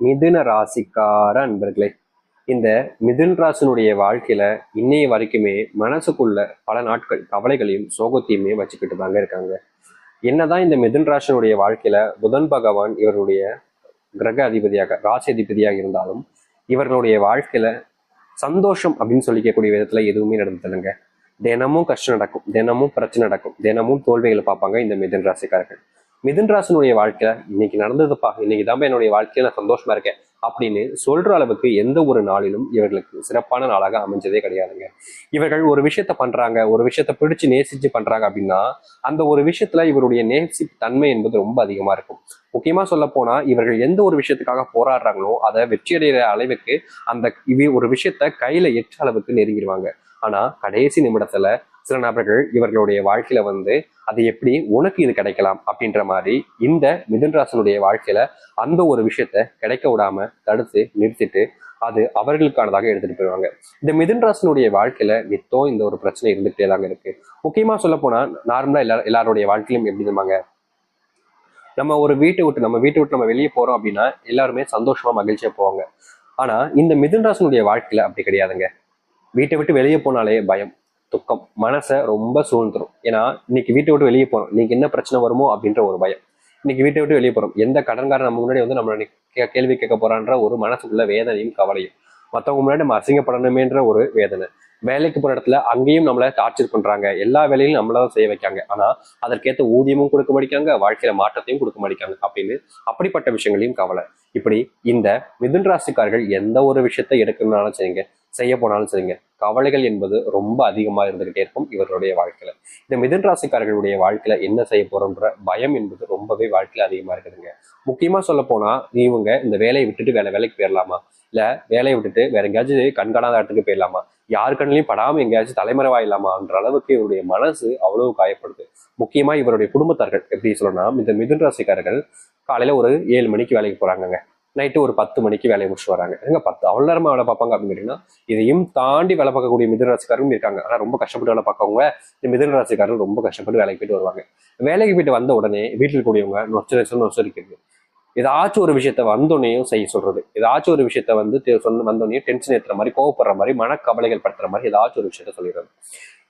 மிதுன ராசிக்கார அன்பர்களே இந்த மிதுன் ராசினுடைய வாழ்க்கையில இன்னைய வரைக்குமே மனசுக்குள்ள பல நாட்கள் கவலைகளையும் சோகத்தையுமே வச்சுக்கிட்டு தாங்க இருக்காங்க. என்னதான் இந்த மிதுன் ராசினுடைய வாழ்க்கையில புதன் பகவான் இவருடைய கிரக அதிபதியாக ராசி அதிபதியாக இருந்தாலும் இவர்களுடைய வாழ்க்கையில சந்தோஷம் அப்படின்னு சொல்லிக்கக்கூடிய விதத்துல எதுவுமே நடந்ததில்லைங்க. தினமும் கஷ்டம் நடக்கும் தினமும் பிரச்சனை நடக்கும் தினமும் தோல்விகளை பார்ப்பாங்க இந்த மிதுன் ராசிக்காரர்கள். மிதுன் ராசினுடைய வாழ்க்கையில இன்னைக்கு நடந்ததுப்பா இன்னைக்கு தான் என்னுடைய வாழ்க்கையில நான் சந்தோஷமா இருக்கேன் அப்படின்னு சொல்ற அளவுக்கு எந்த ஒரு நாளிலும் இவர்களுக்கு சிறப்பான நாளாக அமைஞ்சதே கிடையாதுங்க. இவர்கள் ஒரு விஷயத்த பண்றாங்க ஒரு விஷயத்த பிடிச்சு நேசிச்சு பண்றாங்க அப்படின்னா அந்த ஒரு விஷயத்துல இவருடைய நேசி தன்மை என்பது ரொம்ப அதிகமா இருக்கும். முக்கியமா சொல்ல போனா இவர்கள் எந்த ஒரு விஷயத்துக்காக போராடுறாங்களோ அதை வெற்றியடைகிற அளவுக்கு அந்த இவ ஒரு விஷயத்த கையில எட்ட அளவுக்கு நெருங்கிடுவாங்க. ஆனா கடைசி நிமிடத்துல சில நபர்கள் இவர்களுடைய வாழ்க்கையில வந்து அது எப்படி? உனக்கு இது கிடைக்கலாம் அப்படின்ற மாதிரி இந்த மிதுன்ராசனுடைய வாழ்க்கையில அந்த ஒரு விஷயத்த கிடைக்க விடாம தடுத்து நிறுத்திட்டு அது அவர்களுக்கானதாக எடுத்துட்டு போயிடுவாங்க. இந்த மிதன்ராசனுடைய வாழ்க்கையில நித்தம் இந்த ஒரு பிரச்சனை இருந்துகிட்டே தாங்க இருக்கு. முக்கியமா சொல்ல போனா நார்மலா எல்லா எல்லாருடைய வாழ்க்கையிலும் எப்படி இருப்பாங்க நம்ம ஒரு வீட்டை விட்டு நம்ம வீட்டை விட்டு நம்ம வெளியே போறோம் அப்படின்னா எல்லாருமே சந்தோஷமா மகிழ்ச்சியா போவாங்க. ஆனா இந்த மிதுன்ராசனுடைய வாழ்க்கையில அப்படி கிடையாதுங்க. வீட்டை விட்டு வெளியே போனாலே பயம். துக்கம். மனசை ரொம்ப சூழ்ந்துடும் ஏன்னா இன்னைக்கு வீட்டை விட்டு வெளியே போகிறோம் இன்னைக்கு என்ன பிரச்சனை வருமோ அப்படின்ற ஒரு பயம். இன்னைக்கு வீட்டை விட்டு வெளியே போகிறோம் எந்த கடன்காரன் நம்ம முன்னாடி வந்து நம்மளை கே- கேள்வி கேட்க போறான்ற ஒரு மனசுக்குள்ள வேதனையும் கவலையும். மற்றவங்க முன்னாடி நம்ம அசிங்கப்படணுமேன்ற ஒரு வேதனை. வேலைக்கு போகிற இடத்துல அங்கேயும் நம்மளை டார்ச்சர் பண்ணுறாங்க எல்லா வேலையும் நம்மள தான் செய்ய வைக்காங்க. ஆனால் அதற்கேற்ற ஊதியமும் கொடுக்க மாட்டேங்காங்க. வாழ்க்கையில மாற்றத்தையும் கொடுக்க மாட்டேங்காங்க அப்படின்னு அப்படிப்பட்ட விஷயங்களையும் கவலை. இப்படி இந்த மிதுன் ராசிக்காரர்கள் எந்த ஒரு விஷயத்தை எடுக்கணும்னாலும் சரிங்க. செய்ய போனாலும் சரிங்க. கவலைகள் என்பது ரொம்ப அதிகமாக இருந்துகிட்டே இருக்கும் இவர்களுடைய வாழ்க்கையில. இந்த மிதுன் ராசிக்காரர்களுடைய வாழ்க்கையில என்ன செய்ய போறோம்ன்ற பயம் என்பது ரொம்பவே வாழ்க்கையில அதிகமா இருக்குதுங்க. முக்கியமா சொல்ல போனா இவங்க இந்த வேலையை விட்டுட்டு வேற வேலைக்கு போயிடலாமா இல்ல வேலையை விட்டுட்டு வேற எங்கேயாச்சும் கண்காணாத இடத்துக்கு போயிடலாமா யாரு கண்ணிலையும் படாம எங்கேயாச்சும் தலைமறைவாயிடலாமான்ற அளவுக்கு இவருடைய மனசு அவ்வளவு காயப்படுது. முக்கியமா இவருடைய குடும்பத்தார்கள் எப்படி சொல்லணும்னா இந்த மிதுன் ராசிக்காரர்கள் காலையில ஒரு ஏழு மணிக்கு வேலைக்கு போறாங்கங்க. நைட்டு ஒரு பத்து மணிக்கு வேலையை முடிச்சுட்டு வராங்க. எங்க பத்து அவ்வளோ நேரமா வேலை பார்ப்பாங்க அப்படின்னு கேட்டீங்கன்னா இதையும் தாண்டி வேலை பார்க்கக்கூடிய மிதுன ராசிக்காரரும் இருக்காங்க. ஆனால் ரொம்ப கஷ்டப்பட்டு வேலை பார்க்கவங்க இந்த மிதுன ரொம்ப கஷ்டப்பட்டு வேலைக்கு போயிட்டு வருவாங்க. வேலைக்கு போயிட்டு வந்த உடனே வீட்டில் கூடியவங்க நொச்சு நொச்சு நொச்சரிக்கிறது. ஏதாச்சும் ஒரு விஷயத்த வந்தோடனையும் செய்ய சொல்றது. ஏதாச்சும் ஒரு விஷயத்த வந்து சொன்ன வந்தோடனையும் டென்ஷன் ஏற்றுற மாதிரி கோவப்படுற மாதிரி மனக்கவலைகள் படுத்துற மாதிரி ஏதாச்சும் ஒரு விஷயத்த சொல்லிடுறது.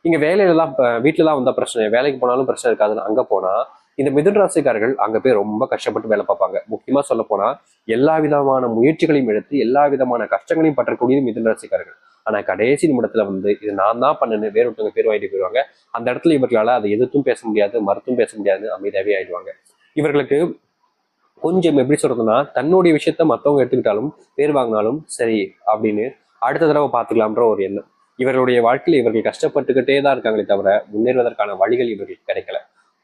இங்க வேலையிலலாம் இப்ப வீட்டுலலாம் வந்தா பிரச்சனை வேலைக்கு போனாலும் பிரச்சனை இருக்காதுன்னு அங்க போனா இந்த மிதுன் ராசிக்காரர்கள் அங்கே போய் ரொம்ப கஷ்டப்பட்டு வேலை பார்ப்பாங்க. முக்கியமா சொல்ல போனால் எல்லா விதமான முயற்சிகளையும் எடுத்து எல்லா விதமான கஷ்டங்களையும் பற்றக்கூடியது மிதுன் ராசிக்காரர்கள். ஆனால் கடைசி நிமிடத்தில் வந்து இது நான் தான் பண்ணேன்னு வேறு ஒருத்தவங்க பேர் வாங்கிட்டு போயிடுவாங்க அந்த இடத்துல இவர்களால அதை எதிர்த்தும் பேச முடியாது மறுத்தும் பேச முடியாது அமைதியாகவே ஆயிடுவாங்க. இவர்களுக்கு கொஞ்சம் எப்படி சொல்றதுன்னா தன்னுடைய விஷயத்த மத்தவங்க எடுத்துக்கிட்டாலும் பேர் வாங்கினாலும் சரி அப்படின்னு அடுத்த தடவை பார்த்துக்கலாம்ன்ற ஒரு எண்ணம். இவர்களுடைய வாழ்க்கையில் இவர்கள் கஷ்டப்பட்டுக்கிட்டே தான் இருக்காங்களே தவிர முன்னேறுவதற்கான வழிகள் இவர்களுக்கு கிடைக்கல.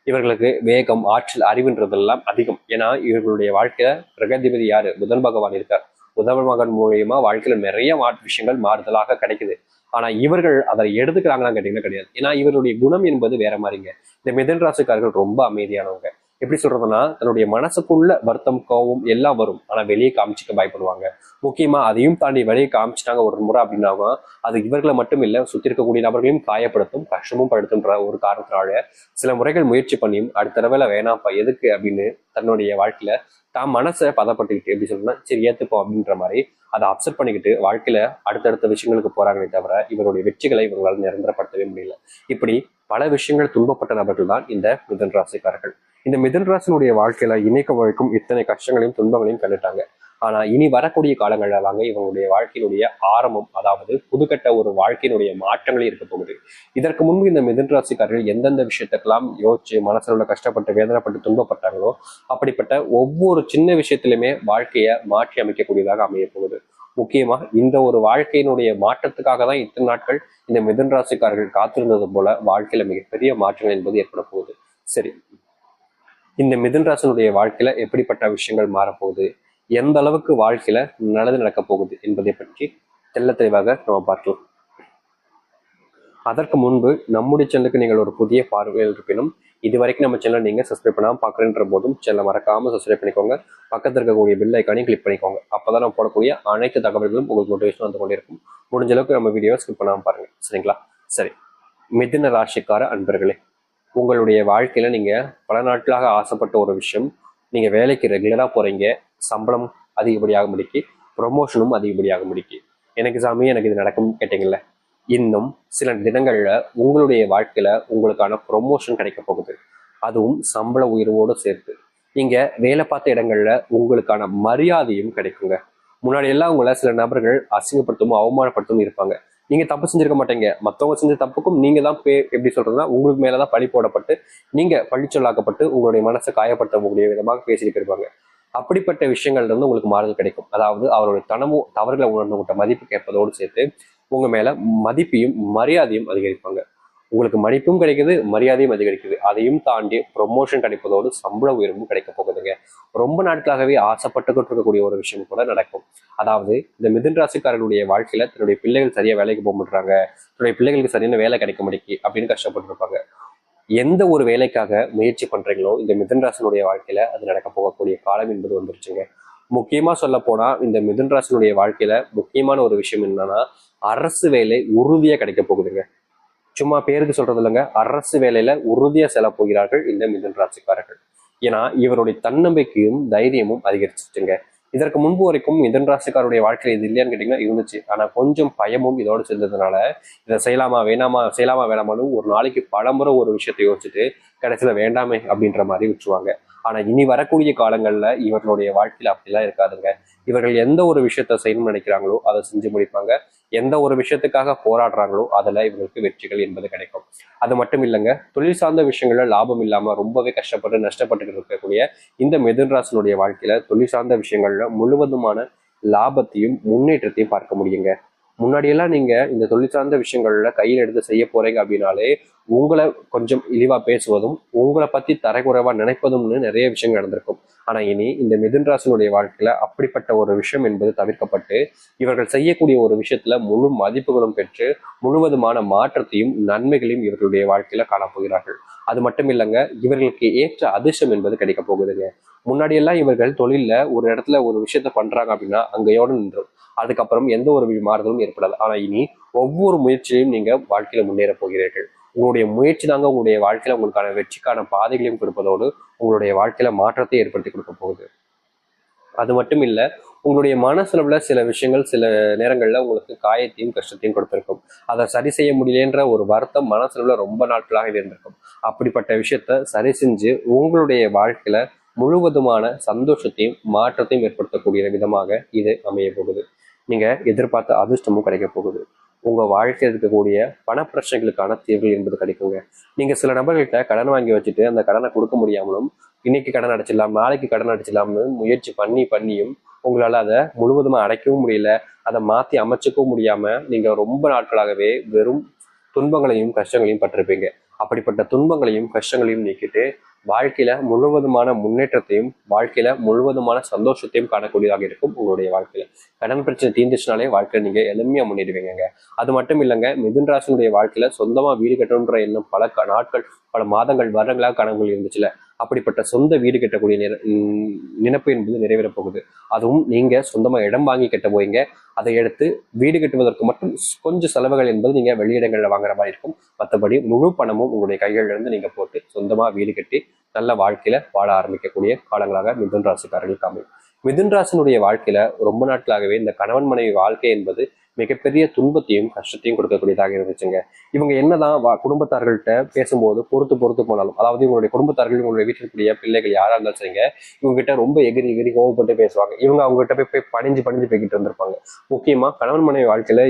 இவர்களுக்கு வேகம் ஆற்றல் அறிவுன்றதெல்லாம் அதிகம். ஏன்னா இவர்களுடைய வாழ்க்கையில பிரகதிபதி யாரு? புதன் பகவான் இருக்கார். புதன் மகன் மூலியமா வாழ்க்கையில நிறைய விஷயங்கள் மாறுதலாக கிடைக்குது. ஆனா இவர்கள் அதை எடுத்துக்கிறாங்களான்னு கேட்டீங்கன்னா கிடையாது. ஏன்னா இவருடைய குணம் என்பது வேற மாதிரிங்க. இந்த மிதன் ராசிக்காரர்கள் ரொம்ப அமைதியானவங்க. எப்படி சொல்றதுன்னா தன்னுடைய மனசுக்குள்ள வருத்தம் கோவம் எல்லாம் வரும். ஆனா வெளியே காமிச்சிக்க பயப்படுவாங்க. முக்கியமா அதையும் தாண்டி வெளியே காமிச்சிட்டாங்க ஒரு முறை அப்படின்னா அது இவர்களை மட்டும் இல்ல சுத்தி இருக்கக்கூடிய நபர்களையும் காயப்படுத்தும் கஷ்டமும் படுத்துன்ற ஒரு காரணத்தினால சில முறைகள் முயற்சி பண்ணியும் அடுத்த தடவை வேணாம்ப்பா எதுக்கு அப்படின்னு தன்னுடைய வாழ்க்கையில தான் மனசை பதப்பட்டுக்கிட்டு எப்படி சொல்லணும்னா சரி ஏத்துப்போம் அப்படின்ற மாதிரி அதை அப்செட் பண்ணிக்கிட்டு வாழ்க்கையில அடுத்தடுத்த விஷயங்களுக்கு போறாங்களே தவிர இவருடைய வெற்றிகளை இவர்களால் நிரந்தரப்படுத்தவே முடியல. இப்படி பல விஷயங்கள் துன்பப்பட்ட நபர்கள் தான் இந்த மிதன் ராசிக்காரர்கள். இந்த மிதன் ராசினுடைய வாழ்க்கையில இணைக்க வரைக்கும் இத்தனை கஷ்டங்களையும் துன்பங்களையும் கண்டுட்டாங்க. ஆனா இனி வரக்கூடிய காலங்களில் தாங்க இவங்களுடைய வாழ்க்கையினுடைய ஆரம்பம் அதாவது புதுக்கட்ட ஒரு வாழ்க்கையினுடைய மாற்றங்களே இருக்க போகுது. இதற்கு முன்பு இந்த மிதன் ராசிக்காரர்கள் எந்தெந்த விஷயத்துக்கெல்லாம் யோசிச்சு மனசுல உள்ள கஷ்டப்பட்டு வேதனைப்பட்டு துன்பப்பட்டாங்களோ அப்படிப்பட்ட ஒவ்வொரு சின்ன விஷயத்திலுமே வாழ்க்கையை மாற்றி அமைக்கக்கூடியதாக அமைய போகுது. முக்கியமா இந்த ஒரு வாழ்க்கையினுடைய மாற்றத்துக்காக தான் இத்தனை நாட்கள் இந்த மிதன் ராசிக்காரர்கள் காத்திருந்தது போல வாழ்க்கையில மிகப்பெரிய மாற்றங்கள் என்பது ஏற்பட போகுது. சரி இந்த மிதுன்ராசனுடைய வாழ்க்கையில எப்படிப்பட்ட விஷயங்கள் மாறப்போகுது? எந்த அளவுக்கு வாழ்க்கையில நல்லது நடக்க போகுது என்பதை பற்றி தெள்ள தெளிவாக நம்ம பார்க்கலாம். அதற்கு முன்பு நம்முடைய சேனலுக்கு நீங்கள் ஒரு புதிய பார்வையில் இருப்பினும் இது வரைக்கும் நம்ம சேனலை நீங்கள் சப்ஸ்கிரைப் பண்ணாமல் பார்க்குறேன்ற போதும் சேனலை மறக்காமல் சப்ஸ்கிரைப் பண்ணிக்கோங்க. பக்கத்தில் இருக்கக்கூடிய பில் ஐக்கானையும் கிளிக் பண்ணிக்கோங்க. அப்போ தான் நம்ம போடக்கூடிய அனைத்து தகவல்களும் உங்களுக்கு நோட்டிஃபிகேஷன் வந்து கொண்டே இருக்கும் முடிஞ்ச அளவுக்கு நம்ம வீடியோ ஸ்கிப் பண்ணாமல் பாருங்க. சரிங்களா? சரி. மிதுன ராசிக்கார அன்பர்களே உங்களுடைய வாழ்க்கையில் நீங்கள் பல நாட்களாக ஆசைப்பட்ட ஒரு விஷயம். நீங்கள் வேலைக்கு ரெகுலராக போகிறீங்க சம்பளம் அதிகப்படியாக முடிக்கி ப்ரொமோஷனும் அதிகப்படியாக முடிக்கி. எனக்கு சாமி எனக்கு இது நடக்கும் கேட்டீங்கல்ல? இன்னும் சில தினங்களில் உங்களுடைய வாழ்க்கையில் உங்களுக்கான ப்ரொமோஷன் கிடைக்க போகுது. அதுவும் சம்பள உயர்வோடு சேர்த்து. இங்கே வேலை பார்த்த இடங்களில் உங்களுக்கான மரியாதையும் கிடைக்குங்க. முன்னாடி எல்லாம் உங்களை சில நபர்கள் அசிங்கப்படுத்தவும் அவமானப்படுத்தவும் இருப்பாங்க. நீங்கள் தப்பு செஞ்சிருக்க மாட்டீங்க. மற்றவங்க செஞ்ச தப்புக்கும் நீங்கள் தான் பே எப்படி சொல்கிறதுனா உங்களுக்கு மேலே தான் பழி போடப்பட்டு நீங்கள் பழிச்சொல்லாக்கப்பட்டு உங்களுடைய மனசை காயப்படுத்தக்கூடிய விதமாக பேசிட்டு இருப்பாங்க. அப்படிப்பட்ட விஷயங்கள்ல இருந்து உங்களுக்கு மாறுதல் கிடைக்கும். அதாவது அவருடைய தனமும் தவறுகளை உணர்ந்து உங்கள்கிட்ட மதிப்பு கேட்பதோடு சேர்த்து உங்கள் மேலே மதிப்பையும் மரியாதையும் அதிகரிப்பாங்க. உங்களுக்கு மடிப்பும் கிடைக்குது மரியாதையும் அதிகரிக்குது. அதையும் தாண்டி ப்ரொமோஷன் கிடைப்பதோடு சம்பள உயர்வும் கிடைக்க போகுதுங்க. ரொம்ப நாட்களாகவே ஆசைப்பட்டுக்கிட்டு இருக்கக்கூடிய ஒரு விஷயம் கூட நடக்கும். அதாவது இந்த மிதுன் ராசிக்காரர்களுடைய வாழ்க்கையில தன்னுடைய பிள்ளைகள் சரியா வேலைக்கு போக மாட்டாங்க தன்னுடைய பிள்ளைகளுக்கு சரியான வேலை கிடைக்க மாட்டேங்கி அப்படின்னு கஷ்டப்பட்டு இருப்பாங்க. எந்த ஒரு வேலைக்காக முயற்சி பண்றீங்களோ இந்த மிதன் ராசினுடைய வாழ்க்கையில அது நடக்க போகக்கூடிய காலம் என்பது வந்துருச்சுங்க. முக்கியமா சொல்ல போனா இந்த மிதுன் ராசினுடைய வாழ்க்கையில முக்கியமான ஒரு விஷயம் என்னன்னா அரசு வேலை உறுதியா கிடைக்க போகுதுங்க. சும்மா பேருக்கு சொல்றது இல்லைங்க. அரசு வேலையில உறுதியா செல்ல போகிறார்கள் இந்த மிதன் ராசிக்காரர்கள். ஏன்னா இவருடைய தன்னம்பிக்கையும் தைரியமும் அதிகரிச்சிச்சுங்க. இதற்கு முன்பு வரைக்கும் மிதன் ராசிக்காருடைய வாழ்க்கையில் இது இல்லையான்னு கேட்டீங்கன்னா இருந்துச்சு. ஆனா கொஞ்சம் பயமும் இதோடு சேர்ந்ததுனால இதை செய்யலாமா வேணாமா செய்யலாமா வேணாமான்னு ஒரு நாளைக்கு பலமுறை ஒரு விஷயத்தை யோசிச்சுட்டு கடைசியில வேண்டாமே அப்படின்ற மாதிரி விட்டுருவாங்க. ஆனா இனி வரக்கூடிய காலங்கள்ல இவர்களுடைய வாழ்க்கையில அப்படிலாம் இருக்காதுங்க. இவர்கள் எந்த ஒரு விஷயத்த செய்யணும்னு நினைக்கிறாங்களோ அதை செஞ்சு முடிப்பாங்க. எந்த ஒரு விஷயத்துக்காக போராடுறாங்களோ அதுல இவங்களுக்கு வெற்றிகள் என்பது கிடைக்கும். அது மட்டும் இல்லைங்க தொழில் சார்ந்த விஷயங்கள்ல லாபம் இல்லாம ரொம்பவே கஷ்டப்பட்டு நஷ்டப்பட்டு இருக்கக்கூடிய இந்த மிதுன்ராசனுடைய வாழ்க்கையில தொழில் சார்ந்த விஷயங்கள்ல முழுவதுமான லாபத்தையும் முன்னேற்றத்தையும் பார்க்க முடியுங்க. முன்னாடியெல்லாம் நீங்க இந்த தொழில் சார்ந்த விஷயங்கள்ல கையில் எடுத்து செய்ய போறீங்க அப்படின்னாலே உங்களை கொஞ்சம் இழிவா பேசுவதும் உங்களை பத்தி தரைக்குறைவா நினைப்பதும்னு நிறைய விஷயங்கள் நடந்திருக்கும். ஆனா இனி இந்த மிதுன் ராசினுடைய வாழ்க்கையில அப்படிப்பட்ட ஒரு விஷயம் என்பது தவிர்க்கப்பட்டு இவர்கள் செய்யக்கூடிய ஒரு விஷயத்துல முழு மதிப்புகளும் பெற்று முழுவதுமான மாற்றத்தையும் நன்மைகளையும் இவர்களுடைய வாழ்க்கையில காணப்போகிறார்கள். அது மட்டும் இல்லைங்க இவர்களுக்கு ஏற்ற அதிர்ஷ்டம் என்பது கிடைக்க போகுதுங்க. முன்னாடி எல்லாம் இவர்கள் தொழில்ல ஒரு இடத்துல ஒரு விஷயத்த பண்றாங்க அப்படின்னா அங்கேயோடு நின்றும். அதுக்கப்புறம் எந்த ஒரு மாறுதலும் ஏற்படாது. ஆனால் இனி ஒவ்வொரு முயற்சியிலையும் நீங்க வாழ்க்கையில முன்னேற போகிறீர்கள். உங்களுடைய முயற்சி தாங்க உங்களுடைய வாழ்க்கையில உங்களுக்கான வெற்றிக்கான பாதைகளையும் கொடுப்பதோடு உங்களுடைய வாழ்க்கையில மாற்றத்தை ஏற்படுத்தி கொடுக்க போகுது. அது மட்டும் இல்லை உங்களுடைய மனசுல சில விஷயங்கள் சில நேரங்களில் உங்களுக்கு காயத்தையும் கஷ்டத்தையும் கொடுத்திருக்கும். அதை சரி செய்ய முடியலன்ற ஒரு வருத்தம் மனசுல ரொம்ப நாட்களாக இருந்திருக்கும். அப்படிப்பட்ட விஷயத்த சரி செஞ்சு உங்களுடைய வாழ்க்கையில முழுவதுமான சந்தோஷத்தையும் மாற்றத்தையும் ஏற்படுத்தக்கூடிய விதமாக இது அமைய போகுது. நீங்க எதிர்பார்த்த அதிர்ஷ்டமும் கிடைக்க போகுது. உங்க வாழ்க்கையில் இருக்கக்கூடிய பண பிரச்சனைகளுக்கான தீர்வுகள் என்பது கிடைக்குங்க. நீங்க சில நபர்கள்ட்ட கடன் வாங்கி வச்சுட்டு அந்த கடனை கொடுக்க முடியாமலும் இன்னைக்கு கடன் அடைச்சிடலாம் நாளைக்கு கடன் அடைச்சிடலாம்னு முயற்சி பண்ணி பண்ணியும் உங்களால் அதை முழுவதுமா அடைக்கவும் முடியல அதை மாத்தி அமைச்சிக்கவும் முடியாம நீங்க ரொம்ப நாட்களாகவே வெறும் துன்பங்களையும் கஷ்டங்களையும் பட்டிருப்பீங்க. அப்படிப்பட்ட துன்பங்களையும் கஷ்டங்களையும் நீக்கிட்டு வாழ்க்கையில முழுவதுமான முன்னேற்றத்தையும் வாழ்க்கையில முழுவதுமான சந்தோஷத்தையும் காணக்கூடியதாக இருக்கும் உங்களுடைய வாழ்க்கையில. கடன் பிரச்சனை தீர்ந்துச்சுனாலே வாழ்க்கையில நீங்க எளிமையா முன்னேறுவீங்க அது மட்டும் இல்லைங்க மிதுன் ராசினுடைய வாழ்க்கையில சொந்தமா வீடு கட்டணுன்ற எண்ணம் பல நாட்கள் பல மாதங்கள் வருடங்களாக கனவுகள் இருந்துச்சுல. அப்படிப்பட்ட சொந்த வீடு கட்டக்கூடிய நிற நினைப்பு என்பது நிறைவேறப் போகுது. அதுவும் நீங்க சொந்தமா இடம் வாங்கி கட்ட போயிங்க அதை எடுத்து வீடு கட்டுவதற்கு மட்டும் கொஞ்சம் செலவுகள் என்பது நீங்க வெளியிடங்களில் வாங்குற மாதிரி இருக்கும். மற்றபடி முழு பணமும் உங்களுடைய கைகள்ல இருந்து நீங்க போட்டு சொந்தமா வீடு கட்டி நல்ல வாழ்க்கையில வாழ ஆரம்பிக்கக்கூடிய காலங்களாக மிதுன் ராசிக்காரர்களுக்கு அமையும் மிதுன் ராசினுடைய வாழ்க்கையில ரொம்ப நாட்களாகவே இந்த கணவன் மனைவி வாழ்க்கை என்பது மிகப்பெரிய துன்பத்தையும் கஷ்டத்தையும் கொடுக்கக்கூடியதாக இருந்துச்சுங்க. இவங்க என்னதான் குடும்பத்தார்கள்ட்ட பேசும்போது பொறுத்து பொறுத்து போனாலும் அதாவது இவங்களுடைய குடும்பத்தார்கள் இவங்களுடைய வீட்டில் பிள்ளைகள் யாரா இருந்தாலும் சரிங்க இவங்க கிட்ட ரொம்ப எகிரி எகிரி கோவப்பட்டு பேசுவாங்க. இவங்க அவங்க கிட்ட போய் போய் பணிஞ்சு பணிஞ்சு போய்கிட்டு இருந்திருப்பாங்க. முக்கியமா கணவன் மனைவி வாழ்க்கையில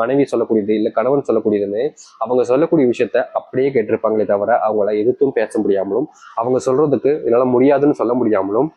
மனைவி சொல்லக்கூடியது இல்ல கணவன் சொல்லக்கூடியதுன்னு அவங்க சொல்லக்கூடிய விஷயத்த அப்படியே கேட்டிருப்பாங்களே தவிர அவங்கள எதிர்த்தும் பேச முடியாமலும் அவங்க சொல்றதுக்கு என்னால முடியாதுன்னு சொல்ல முடியாமலும்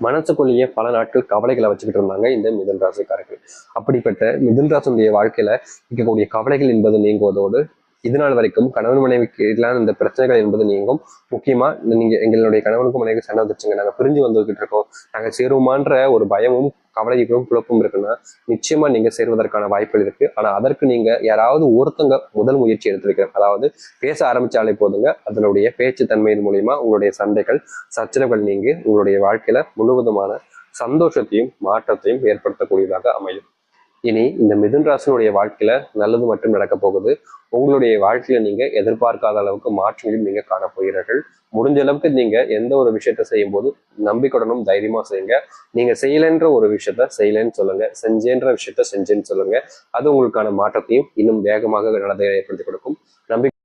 மனசுக்குள்ளேயே பல நாட்கள் கவலைகளை வச்சுக்கிட்டு இருந்தாங்க இந்த மிதன் ராசிக்காரர்கள். அப்படிப்பட்ட மிதன் ராசனுடைய வாழ்க்கையில இருக்கக்கூடிய கவலைகள் என்பது நீங்குவதோடு இதுநாள் வரைக்கும் கணவன் மனைவிக்கு எதிரான இந்த பிரச்சனைகள் என்பது நீங்கும். முக்கியமா நீங்க எங்களுடைய கணவனுக்கும் மனைவி சண்டை வந்துருச்சுங்க. நாங்க பிரிஞ்சு வந்துகிட்டு இருக்கோம். நாங்க சேருவோமான்ற ஒரு பயமும் கவலைகளும் குழப்பம் இருக்குன்னா நிச்சயமா நீங்க சேருவதற்கான வாய்ப்புகள் இருக்கு. ஆனா அதற்கு நீங்க யாராவது ஒருத்தங்க முதல் முயற்சி எடுத்திருக்கிறேன் அதாவது பேச ஆரம்பிச்சாலே போதுங்க. அதனுடைய பேச்சு தன்மையின் மூலியமா உங்களுடைய சண்டைகள் சச்சரவுகள் நீங்கி உங்களுடைய வாழ்க்கையில முழுவதுமான சந்தோஷத்தையும் மாற்றத்தையும் ஏற்படுத்தக்கூடியதாக அமையும். இனி இந்த மிதுன்ராசனுடைய வாழ்க்கையில நல்லது மட்டும் நடக்க போகுது. உங்களுடைய வாழ்க்கையில நீங்க எதிர்பார்க்காத அளவுக்கு மாற்றங்களையும் நீங்க காண போகிறீர்கள். முடிஞ்ச அளவுக்கு நீங்க எந்த ஒரு விஷயத்த செய்யும் போது நம்பிக்கையுடனும் தைரியமா செய்யுங்க. நீங்க செய்யலைன்ற ஒரு விஷயத்த செய்யலைன்னு சொல்லுங்க. செஞ்சேன்ற விஷயத்த செஞ்சேன்னு சொல்லுங்க. அது உங்களுக்கான மாற்றத்தையும் இன்னும் வேகமாக நடந்த ஏற்படுத்தி கொடுக்கும். நம்பிக்கை